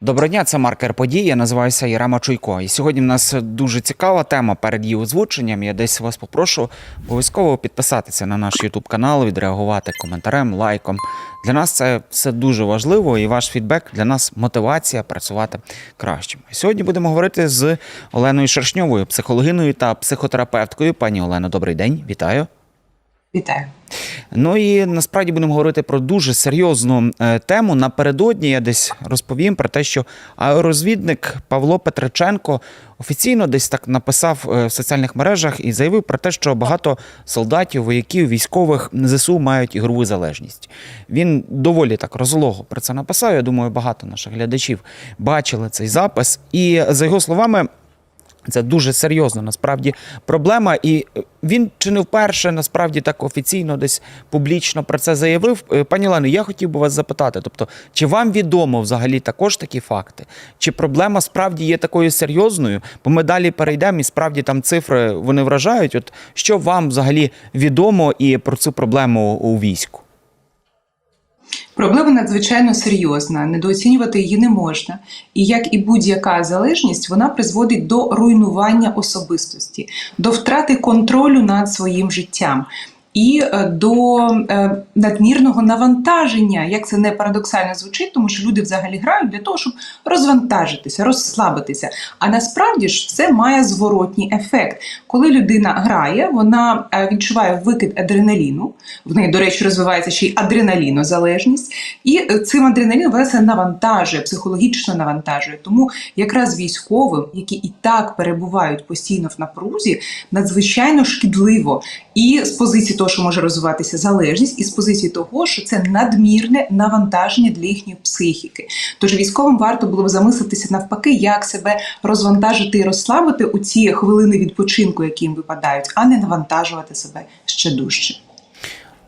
Доброго дня, це маркер подій. Я називаюся Єрема Чуйко. І сьогодні в нас дуже цікава тема перед її озвученням. Я десь вас попрошу обов'язково підписатися на наш YouTube канал, відреагувати коментарем, лайком. Для нас це все дуже важливо, і ваш фідбек для нас мотивація працювати краще. Сьогодні будемо говорити з Оленою Шершньовою, психологиною та психотерапевткою. Пані Олено, добрий день, вітаю. Вітаю. Ну і насправді будемо говорити про дуже серйозну е, тему. Напередодні я десь розповім про те, що аеророзвідник Павло Петриченко офіційно десь так написав е, в соціальних мережах і заявив про те, що багато солдатів, вояків, військових ЗСУ мають ігрову залежність. Він доволі так розлого про це написав. Я думаю, багато наших глядачів бачили цей запис. І за його словами. Це дуже серйозна насправді проблема, і він чи не вперше насправді так офіційно десь публічно про це заявив. Е, Пані Олено, я хотів би вас запитати: тобто, чи вам відомо взагалі також такі факти? Чи проблема справді є такою серйозною? Бо ми далі перейдемо і справді там цифри вони вражають. От що вам взагалі відомо і про цю проблему у війську? Проблема надзвичайно серйозна, недооцінювати її не можна. І як і будь-яка залежність, вона призводить до руйнування особистості, до втрати контролю над своїм життям. І е, до е, надмірного навантаження, як це не парадоксально звучить, тому що люди взагалі грають для того, щоб розвантажитися, розслабитися. А насправді ж це має зворотній ефект. Коли людина грає, вона е, відчуває викид адреналіну. В неї, до речі, розвивається ще й адреналінозалежність, і цим адреналіном вона це навантажує, психологічно навантажує. Тому якраз військовим, які і так перебувають постійно в напрузі, надзвичайно шкідливо і з позиції того, що може розвиватися залежність, і з позиції того, що це надмірне навантаження для їхньої психіки. Тож військовим варто було б замислитися навпаки, як себе розвантажити і розслабити у ці хвилини відпочинку, які їм випадають, а не навантажувати себе ще дужче.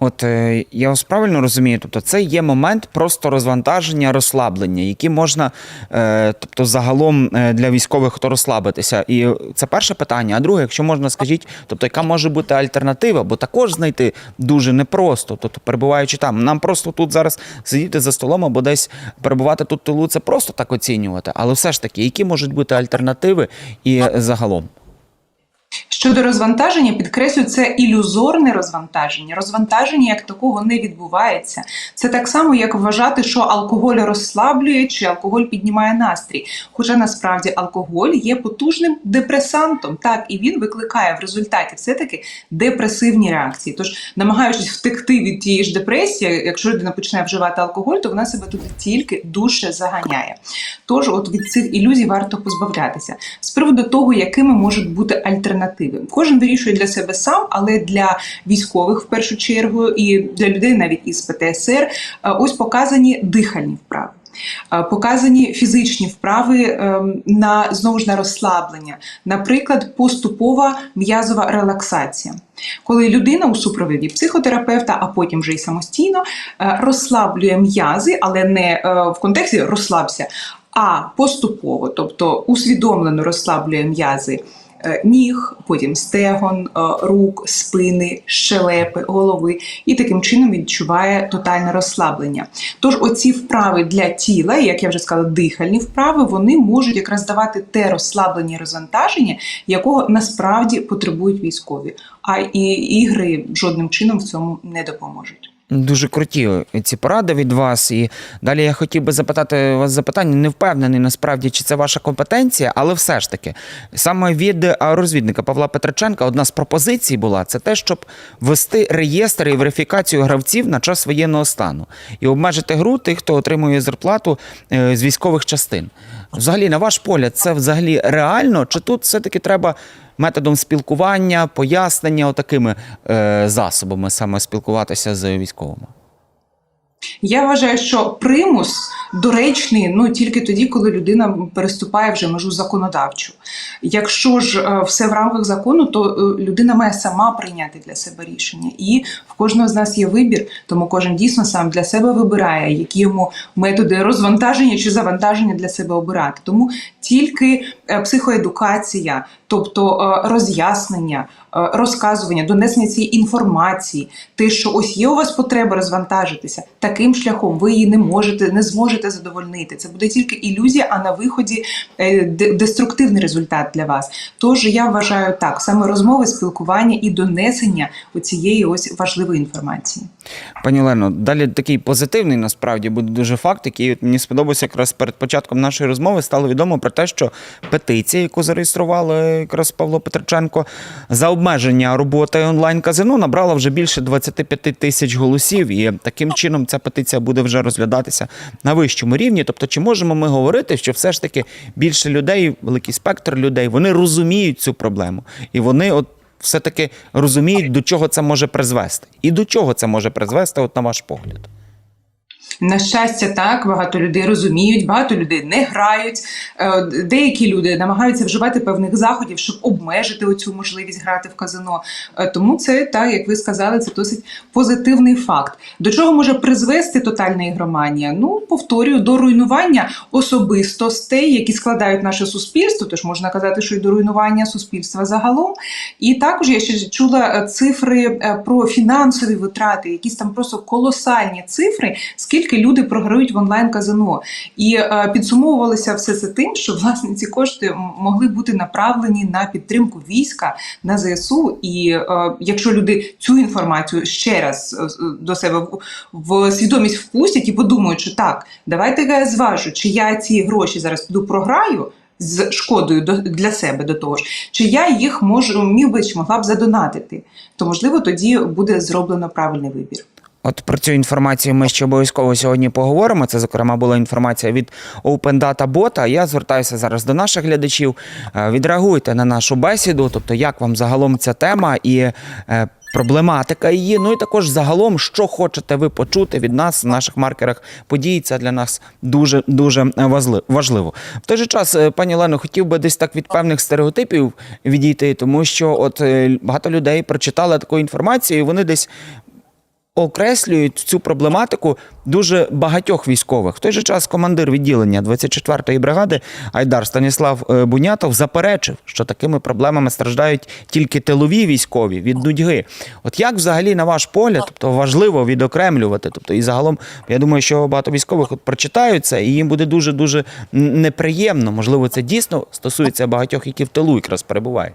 От е, я вас правильно розумію, тобто це є момент просто розвантаження, розслаблення, які можна, е, тобто загалом е, для військових хто розслабитися. І це перше питання. А друге, якщо можна, скажіть, тобто яка може бути альтернатива, бо також знайти дуже непросто. Тобто, перебуваючи там, нам просто тут зараз сидіти за столом або десь перебувати тут тилу, це просто так оцінювати. Але все ж таки, які можуть бути альтернативи і загалом? Щодо розвантаження, підкреслю, це ілюзорне розвантаження. Розвантаження як такого не відбувається. Це так само, як вважати, що алкоголь розслаблює чи алкоголь піднімає настрій. Хоча насправді алкоголь є потужним депресантом, так і він викликає в результаті все-таки депресивні реакції. Тож, намагаючись втекти від тієї ж депресії, якщо людина почне вживати алкоголь, то вона себе туди тільки дужче заганяє. Тож, от від цих ілюзій варто позбавлятися. З приводу того, якими можуть бути альтернативи. Кожен вирішує для себе сам, але для військових в першу чергу і для людей навіть із ПТСР е, ось показані дихальні вправи. Е, Показані фізичні вправи ем, на знову ж на розслаблення, наприклад, поступова м'язова релаксація. Коли людина у супроводі психотерапевта, а потім вже й самостійно е, розслаблює м'язи, але не е, в контексті розслабся, а поступово, тобто усвідомлено розслаблює м'язи е, ніг, потім стегон, е, рук, спини, щелепи, голови, і таким чином відчуває тотальне розслаблення. Тож оці вправи для тіла, як я вже сказала, дихальні вправи, вони можуть якраз давати те розслаблення розвантаження, якого насправді потребують військові. А і ігри жодним чином в цьому не допоможуть. Дуже круті ці поради від вас. І далі я хотів би запитати вас запитання. Не впевнений насправді, чи це ваша компетенція, але все ж таки, саме від розвідника Павла Петриченка одна з пропозицій була це те, щоб вести реєстр і верифікацію гравців на час воєнного стану і обмежити гру тих, хто отримує зарплату е, з військових частин. Взагалі, на ваш погляд, це взагалі реально? Чи тут все-таки треба методом спілкування, пояснення, отакими е, засобами саме спілкуватися з військовими? Я вважаю, що примус доречний ну тільки тоді, коли людина переступає вже межу законодавчу. Якщо ж е, все в рамках закону, то е, людина має сама прийняти для себе рішення. І в кожного з нас є вибір, тому кожен дійсно сам для себе вибирає, які йому методи розвантаження чи завантаження для себе обирати. Тому тільки е, психоедукація, тобто роз'яснення, розказування, донесення цієї інформації, те, що ось є у вас потреба розвантажитися, таким шляхом ви її не можете, не зможете задовольнити. Це буде тільки ілюзія, а на виході е, деструктивний результат для вас. Тож я вважаю так, саме розмови, спілкування і донесення цієї ось важливої інформації. Пані Олено, далі такий позитивний насправді буде дуже факт, який мені сподобався якраз перед початком нашої розмови. Стало відомо про те, що петиція, яку зареєстрували якраз Павло Петриченко, за обмеження роботи онлайн-казино набрала вже більше 25 тисяч голосів. І таким чином ця петиція буде вже розглядатися на вищому рівні. Тобто, чи можемо ми говорити, що все ж таки більше людей, великий спектр людей, вони розуміють цю проблему, і вони от. Все-таки розуміють, до чого це може призвести, і до чого це може призвести, от на ваш погляд. На щастя, так багато людей розуміють, багато людей не грають. Е, Деякі люди намагаються вживати певних заходів, щоб обмежити оцю можливість грати в казино. Е, Тому це так, як ви сказали, це досить позитивний факт. До чого може призвести тотальна ігроманія? Ну, повторюю, до руйнування особистостей, які складають наше суспільство. Тож можна казати, що й до руйнування суспільства загалом. І також я ще чула е, цифри про фінансові витрати, якісь там просто колосальні цифри, скільки люди програють в онлайн-казино. І е, підсумовувалося все це тим, що власне ці кошти могли бути направлені на підтримку війська на ЗСУ. І е, якщо люди цю інформацію ще раз е, до себе в, в свідомість впустять і подумають, що так, давайте я зважу, чи я ці гроші зараз піду програю. З шкодою до для себе до того ж, чи я їх можу міг би чи могла б задонатити, то можливо тоді буде зроблено правильний вибір. От про цю інформацію ми ще обов'язково сьогодні поговоримо. Це, зокрема, була інформація від Open Data Bot. Я звертаюся зараз до наших глядачів. Е, Відреагуйте на нашу бесіду, тобто як вам загалом ця тема і е, проблематика її. Ну і також загалом, що хочете ви почути від нас в наших маркерах подій. Це для нас дуже дуже важливо. В той же час, е, пані Олено, хотів би десь так від певних стереотипів відійти, тому що от багато людей прочитали таку інформацію, і вони десь окреслюють цю проблематику дуже багатьох військових. В той же час командир відділення 24-ї бригади Айдар Станіслав е, Бунятов заперечив, що такими проблемами страждають тільки тилові військові від нудьги. От як взагалі, на ваш погляд, тобто важливо відокремлювати? Тобто, і загалом, я думаю, що багато військових от прочитають це, і їм буде дуже дуже неприємно. Можливо, це дійсно стосується багатьох, які в тилу якраз перебувають.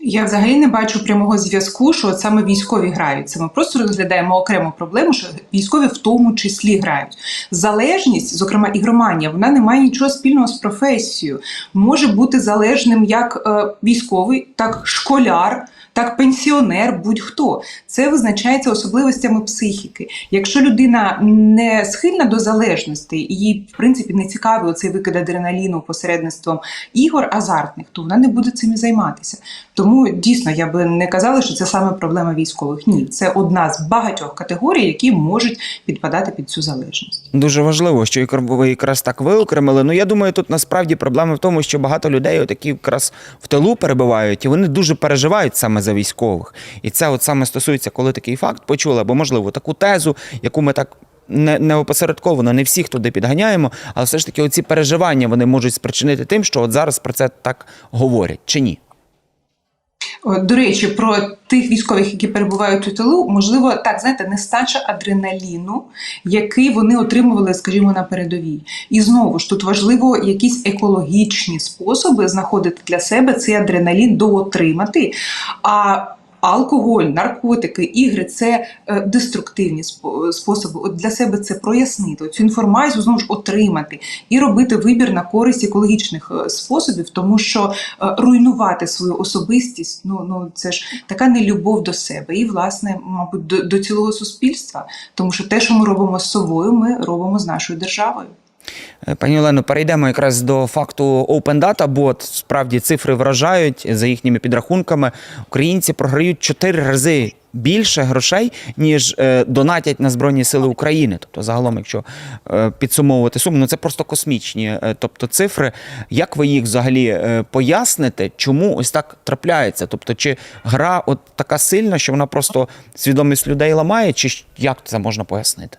Я взагалі не бачу прямого зв'язку, що от саме військові грають. Це ми просто розглядаємо окрему проблему, що військові в тому числі грають. Залежність, зокрема ігроманія, вона не має нічого спільного з професією. Може бути залежним як е, військовий, так школяр. Так, пенсіонер, будь-хто це визначається особливостями психіки. Якщо людина не схильна до залежності, і їй в принципі не цікавий оцей викид адреналіну посередництвом ігор азартних, то вона не буде цим і займатися. Тому дійсно я би не казала, що це саме проблема військових. Ні, це одна з багатьох категорій, які можуть підпадати під цю залежність. Дуже важливо, що ви якраз так виокремили. Ну я думаю, тут насправді проблема в тому, що багато людей, такі якраз в тилу перебувають, і вони дуже переживають саме за військових. І це от саме стосується, коли такий факт почули, або можливо таку тезу, яку ми так. Не, не опосередковано, не всіх туди підганяємо, але все ж таки оці переживання вони можуть спричинити тим, що от зараз про це так говорять, чи ні? До речі, про тих військових, які перебувають у тилу, можливо, так знаєте, нестача адреналіну, який вони отримували, скажімо, на передовій. І знову ж тут важливо якісь екологічні способи знаходити для себе цей адреналін доотримати. А Алкоголь, наркотики, ігри це е, деструктивні спо- способи. От для себе це прояснити, цю інформацію знову ж отримати і робити вибір на користь екологічних е, способів, тому що е, руйнувати свою особистість, ну ну це ж така нелюбов до себе, і власне, мабуть, до, до цілого суспільства. Тому що те, що ми робимо з собою, ми робимо з нашою державою. Е, Пані Олено, перейдемо якраз до факту Open Data Bot. Справді цифри вражають за їхніми підрахунками. Українці програють 4 рази більше грошей, ніж е, донатять на Збройні Сили України. Тобто, загалом, якщо е, підсумовувати суму, ну це просто космічні. тобто цифри. Як ви їх взагалі поясните, чому ось так трапляється? Тобто, чи гра от така сильна, що вона просто свідомість людей ламає, чи як це можна пояснити?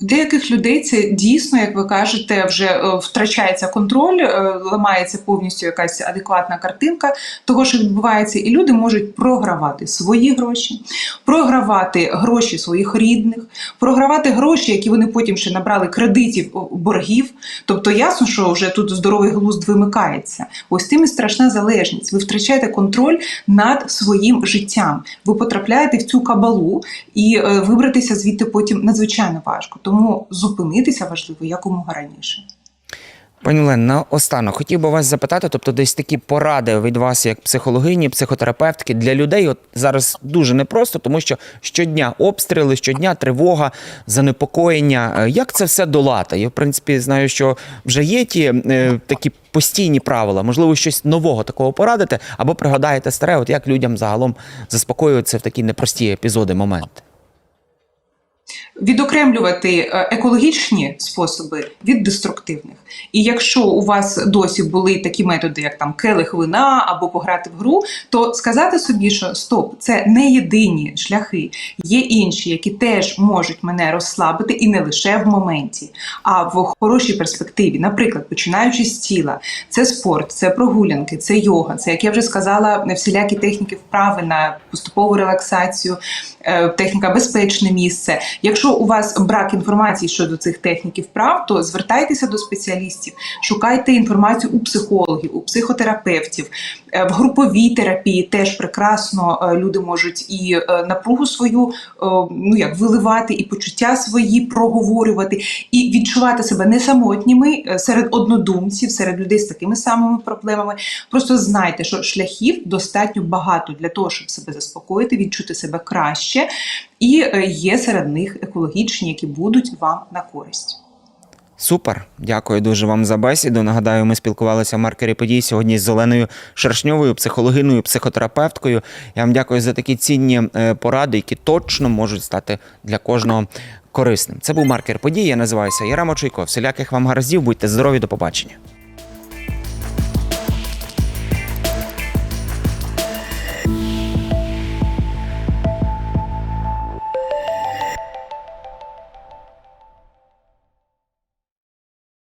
Деяких людей це дійсно, як ви кажете, вже е, втрачається контроль, е, ламається повністю якась адекватна картинка того, що відбувається, і люди можуть програвати свої гроші, програвати гроші своїх рідних, програвати гроші, які вони потім ще набрали кредитів боргів. Тобто ясно, що вже тут здоровий глузд вимикається. Ось тим і страшна залежність. Ви втрачаєте контроль над своїм життям. Ви потрапляєте в цю кабалу, і е, вибратися звідти потім надзвичайно важко. Тому зупинитися важливо якомога раніше. Пані Олен, наостанок хотів би вас запитати, тобто десь такі поради від вас, як психологині, психотерапевтки, для людей от зараз дуже непросто, тому що щодня обстріли, щодня тривога, занепокоєння. Е, Як це все долати? Я, в принципі, знаю, що вже є ті е, такі постійні правила. Можливо, щось нового такого порадите, або пригадаєте старе, от як людям загалом заспокоюватися в такі непрості епізоди, моменти. Відокремлювати е, екологічні способи від деструктивних. І якщо у вас досі були такі методи, як там келих вина або пограти в гру, то сказати собі, що стоп, це не єдині шляхи, є інші, які теж можуть мене розслабити, і не лише в моменті, а в хорошій перспективі. Наприклад, починаючи з тіла, це спорт, це прогулянки, це йога, це як я вже сказала, всілякі техніки вправи на поступову релаксацію, е, техніка безпечне місце. Якщо у вас брак інформації щодо цих технік і вправ, то звертайтеся до спеціалістів, шукайте інформацію у психологів, у психотерапевтів, в груповій терапії теж прекрасно е, люди можуть і е, напругу свою е, ну як виливати, і почуття свої проговорювати, і відчувати себе не самотніми е, серед однодумців, серед людей з такими самими проблемами. Просто знайте, що шляхів достатньо багато для того, щоб себе заспокоїти, відчути себе краще, і е, є серед них екологічні, які будуть вам на користь. Супер, дякую дуже вам за бесіду. Нагадаю, ми спілкувалися в маркері подій сьогодні з Оленою Шершньовою, психологиною, психотерапевткою. Я вам дякую за такі цінні е, поради, які точно можуть стати для кожного корисним. Це був маркер подій. Я називаюся Ярема Чуйко. Всіляких вам гараздів, будьте здорові, до побачення.